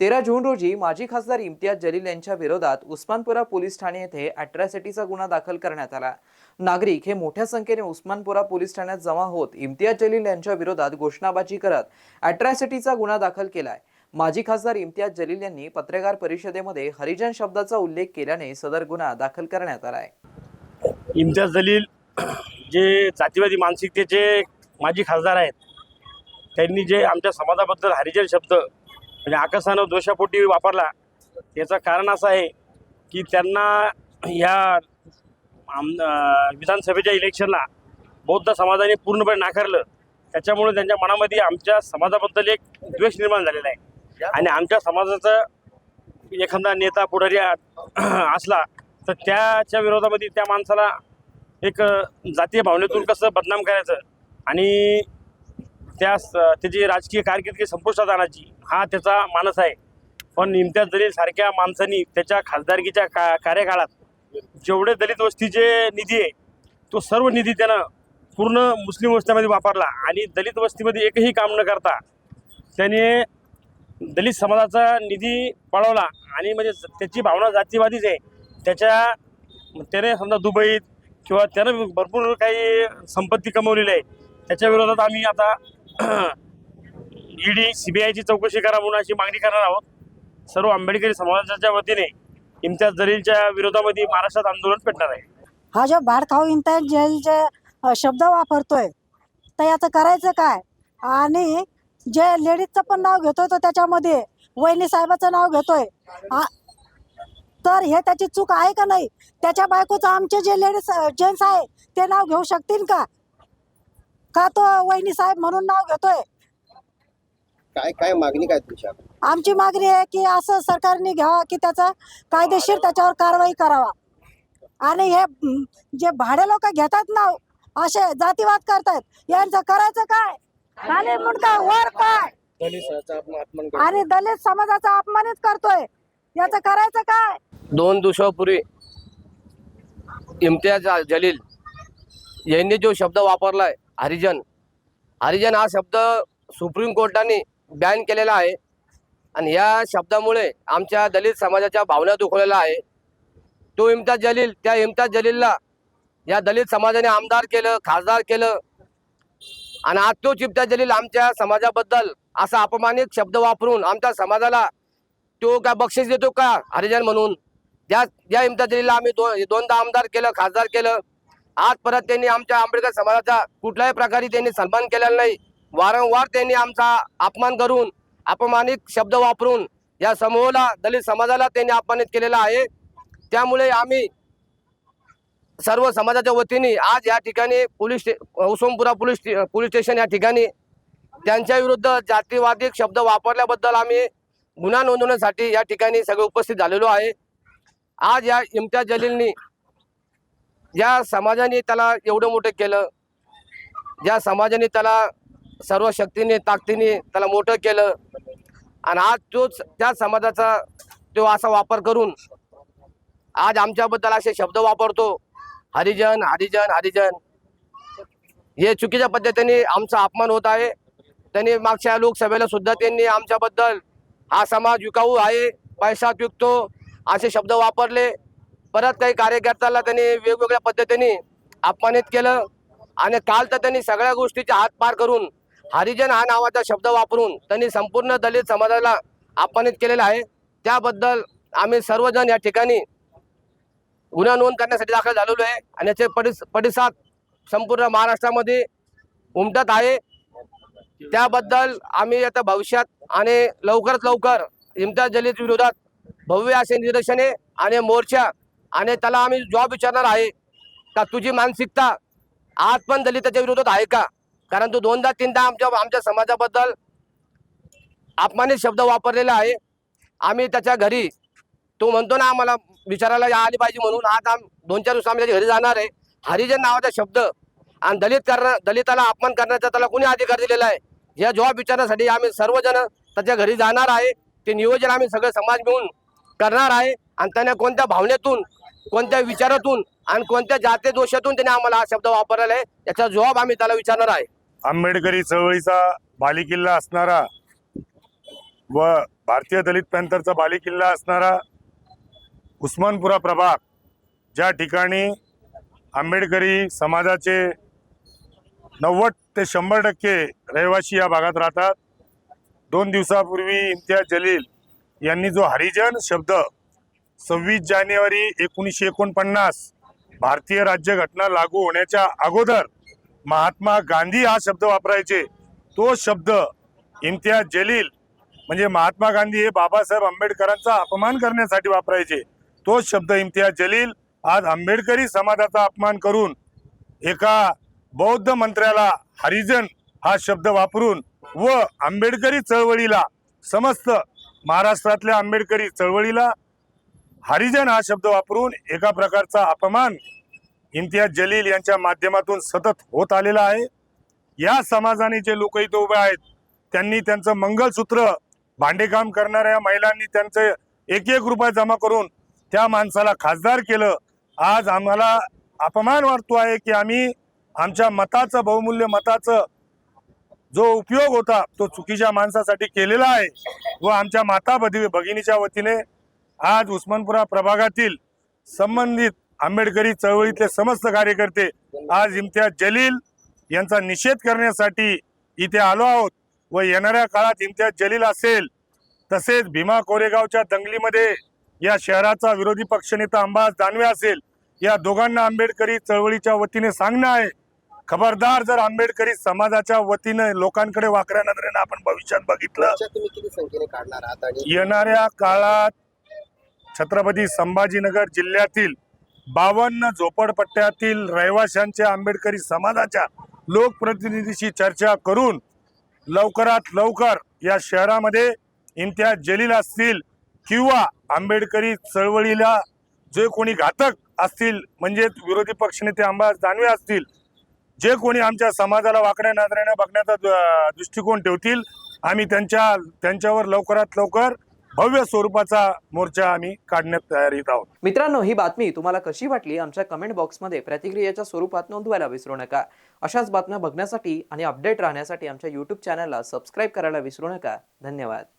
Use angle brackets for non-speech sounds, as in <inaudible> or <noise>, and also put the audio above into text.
तेरा जून रोजी माजी खासदार इम्तियाज जलील यांच्या विरोधात उस्मानपुरा पोलीस ठाणे येथे अॅट्रॅसिटीचा गुन्हा दाखल करण्यात आला. नागरिक हे मोठ्या संख्येने उस्मानपुरा पोलीस ठाण्यात जमा होत इम्तियाज जलील यांच्या विरोधात घोषणाबाजी करत अॅट्रॅसिटीचा गुन्हा दाखल केलाय. माजी खासदार इम्तियाज जलील यांनी पत्रकार परिषदेमध्ये हरिजन शब्दाचा उल्लेख केल्याने सदर गुन्हा दाखल करण्यात आलाय. इम्तियाज जलील <clears throat> जे जातीवादी मानसिकतेचे माजी खासदार आहेत त्यांनी जे आमच्या समाजाबद्दल हरिजन शब्द म्हणजे आकाशानं दोषापोटी वापरला याचं कारण असं आहे की त्यांना ह्या आम विधानसभेच्या इलेक्शनला बौद्ध समाजाने पूर्णपणे नाकारलं. त्याच्यामुळे त्यांच्या मनामध्ये आमच्या समाजाबद्दल एक द्वेष निर्माण झालेला आहे. आणि आमच्या समाजाचं एखादा नेता पुढारी <clears throat> असला तर त्याच्या विरोधामध्ये त्या माणसाला एक जातीय भावनेतून कसं बदनाम करायचं? आणि त्या त्याची राजकीय कारकिर्दी संपुष्टात आणायची हा त्याचा मानस आहे. पण इम्तियाज जलील सारख्या माणसांनी त्याच्या खासदारकीच्या का कार्यकाळात जेवढे दलित वस्तीचे निधी आहे तो सर्व निधी त्यानं पूर्ण मुस्लिम वस्त्यामध्ये वापरला आणि दलित वस्तीमध्ये एकही काम न करता त्याने दलित समाजाचा निधी पळवला आणि म्हणजे त्याची भावना जातीवादीच आहे. त्याच्या त्याने समजा दुबईत किंवा त्यानं भरपूर काही संपत्ती कमवलेली आहे. त्याच्या विरोधात आम्ही आता <clears throat> ईडी सी बी चौकशी करा म्हणून अशी मागणी करणार आहोत. सर्व आंबेडकरी समाजाच्या वतीने इम्तियाज जलीलच्या विरोधामध्ये महाराष्ट्रात आंदोलन पेटणार आहे. हा जो भाडखाऊ इम्तियाज जलील जे शब्द वापरतोय तर याचं करायचं काय? आणि जे लेडीजचं पण नाव घेतोय तो त्याच्यामध्ये वहिनी साहेबाचं नाव घेतोय. तर हे त्याची चूक आहे का नाही? त्याच्या बायकोचं आमचे जे लेडीज जेंट्स आहे ते नाव घेऊ शकतील का? का तो वहिनी साहेब म्हणून नाव घेतोय? काय काय मागणी काय तुमच्या आमची मागणी आहे की असं सरकारने घ्यावा की त्याचा कायदेशीर त्याच्यावर कारवाई करावा. आणि हे जे भाडे लोक घेतात ना असे जातीवाद करतायत यांचं करायचं काय? खाली मुंडका वर काय आणि दलित समाजाचा अपमानित करतोय. याचं करायचं काय? दोन दिवसापूर्वी इम्तियाज जलील यांनी जो शब्द वापरलाय हरिजन. हरिजन हा शब्द सुप्रीम कोर्टाने बॅन केलेला आहे. आणि या शब्दामुळे आमच्या दलित समाजाच्या भावना दुखवलेल्या आहे. तो इम्ताज जलील त्या इम्ताज जलीलला या दलित समाजाने आमदार केलं खासदार केलं. आणि आज तो चिमताज जलील आमच्या समाजाबद्दल असा अपमानित शब्द वापरून आमच्या समाजाला तो काय बक्षीस देतो का? हरिजन म्हणून. ज्या ज्या इम्ताज जलीलला आम्ही दो दोनदा आमदार केलं खासदार केलं आज परत त्यांनी आमच्या आंबेडकर समाजाचा कुठल्याही प्रकारे त्यांनी सन्मान केलेला नाही. वारंवार त्यांनी आमचा अपमान करून अपमानित शब्द वापरून या समूहाला दलित समाजाला त्यांनी अपमानित केलेला आहे. त्यामुळे आम्ही सर्व समाजाच्या वतीने आज या ठिकाणी पोलीस स्टे पोलीस स्टे- पोलीस स्टेशन या ठिकाणी त्यांच्या विरुद्ध जातीवादी शब्द वापरल्याबद्दल आम्ही गुन्हा नोंदवण्यासाठी या ठिकाणी सगळे उपस्थित झालेलो आहे. आज या इम्तियाज जलीलनी ज्या समाजाने त्याला एवढं मोठं केलं ज्या समाजाने त्याला सर्व शक्तीने ताकदीने त्याला मोठं केलं आणि आज तोच त्या समाजाचा तो असा वापर करून आज आमच्याबद्दल असे शब्द वापरतो हरिजन हरिजन हरिजन. हे चुकीच्या पद्धतीने आमचा अपमान होत आहे. त्यांनी मागच्या लोकसभेला सुद्धा त्यांनी आमच्याबद्दल हा समाज विकाऊ आहे पैसा विकतो असे शब्द वापरले. परत काही कार्यकर्त्याला त्यांनी वेगवेगळ्या पद्धतीने अपमानित केलं आणि काल तर त्यांनी सगळ्या गोष्टीचे हात पार करून हरिजन हा नावाचा शब्द वापरून त्यांनी संपूर्ण दलित समाजाला अपमानित केलेला आहे. त्याबद्दल आम्ही सर्वजण या ठिकाणी गुन्हा नोंद करण्यासाठी दाखल झालेलो आहे आणि याचे परिस प्रतिसाद संपूर्ण महाराष्ट्रामध्ये उमटत आहे. त्याबद्दल आम्ही आता भविष्यात आणि लवकरात लवकर इम्तियाज जलील विरोधात भव्य असे निदर्शने आणि मोर्चा आणि त्याला आम्ही जॉब विचारणार आहे. का तुझी मानसिकता आज पण दलिताच्या विरोधात आहे का? कारण तू दोनदा तीनदा आमच्या आमच्या समाजाबद्दल अपमानित शब्द वापरलेला आहे. आम्ही त्याच्या घरी तो म्हणतो ना आम्हाला विचारायला या आली पाहिजे म्हणून. आज आम दोन चार दिवस आम्ही त्याच्या घरी जाणार आहे. हरिजन नावाचा शब्द आणि दलित करणं दलिताला अपमान करण्याचा त्याला कोणी अधिकार दिलेला आहे? या जॉब विचारण्यासाठी आम्ही सर्वजण त्याच्या घरी जाणार आहे. ते नियोजन आम्ही सगळे समाज मिळून करणार आहे. आणि त्याने कोणत्या भावनेतून कोणत्या विचारातून आणि कोणत्या जाती दोषातून त्याने आम्हाला हा शब्द वापरला आहे याचा जबाब आम्ही त्याला विचारणार आहे. आंबेडकरी चळवळीचा बालेकिल्ला असणारा व भारतीय दलित पॅंथरचा बालेकिल्ला असणारा उस्मानपुरा प्रभाग ज्या ठिकाणी आंबेडकरी समाजाचे नव्वद ते शंभर टक्के रहिवासी या भागात राहतात. दोन दिवसापूर्वी इम्तियाज जलील यांनी जो हरिजन शब्द सव्वीस जानेवारी एकोणीसशे एकोणपन्नास. भारतीय राज्यघटना लागू होण्याच्या अगोदर महात्मा गांधी हा शब्द वापरायचे. तो शब्द इम्तियाज जलील म्हणजे महात्मा गांधी हे बाबासाहेब आंबेडकरांचा अपमान करण्यासाठी वापरायचे. तो शब्द इम्तियाज जलील आज आंबेडकरी समाजाचा अपमान करून एका बौद्ध मंत्र्याला हरिजन हा शब्द वापरून व आंबेडकरी चळवळीला समस्त महाराष्ट्रातल्या आंबेडकरी चळवळीला हरिजन हा शब्द वापरून एका प्रकारचा अपमान इम्तियाज जलील यांच्या माध्यमातून सतत होत आलेला आहे. या समाजाने जे लोक इथं उभे आहेत त्यांनी त्यांचं मंगलसूत्र भांडेकाम करणाऱ्या महिलांनी त्यांचे एक एक रुपये जमा करून त्या माणसाला खासदार केलं. आज आम्हाला अपमान वाटतो आहे की आम्ही आमच्या मताचं बहुमूल्य मताचं जो उपयोग होता तो चुकीच्या माणसासाठी केलेला आहे व आमच्या माता भगिनीच्या वतीने आज उस्मानपुरा प्रभागातील संबंधित आंबेडकरी चळवळीतले समस्त कार्यकर्ते आज इम्तियाज जलील यांचा निषेध करण्यासाठी इथे आलो आहोत व येणाऱ्या काळात इम्तियाज जलील असेल तसेच भीमा कोरेगावच्या दंगलीमध्ये या शहराचा विरोधी पक्षनेता अंबाज दानवे असेल या दोघांना आंबेडकरी चळवळीच्या वतीने सांगणं आहे. खबरदार जर आंबेडकरी समाजाच्या वतीने लोकांकडे वाकऱ्या नजरेनं आपण भविष्यात बघितलं येणाऱ्या काळात छत्रपती संभाजीनगर जिल्ह्यातील बावन्न झोपडपट्ट्यातील रहिवाशांच्या आंबेडकरी समाजाच्या लोकप्रतिनिधीशी चर्चा करून लवकरात लवकर या शहरामध्ये इम्तियाज जलील असतील किंवा आंबेडकरी चळवळीला जे कोणी घातक असतील म्हणजे विरोधी पक्षनेते अंबादास दानवे असतील जे कोणी आमच्या समाजाला वाकड्या नजरेने बघण्याचा द- दृष्टिकोन ठेवतील आम्ही त्यांच्या त्यांच्यावर लवकरात लवकर भव्य स्वरूपाचा मोर्चा आम्ही काढण्यात तयारीत आहोत. मित्रांनो ही बातमी तुम्हाला कशी वाटली आमच्या कमेंट बॉक्समध्ये प्रतिक्रियेच्या स्वरूपात नोंदवायला विसरू नका. अशाच बातम्या बघण्यासाठी आणि अपडेट राहण्यासाठी आमच्या यूट्यूब चॅनलला सबस्क्राईब करायला विसरू नका. धन्यवाद.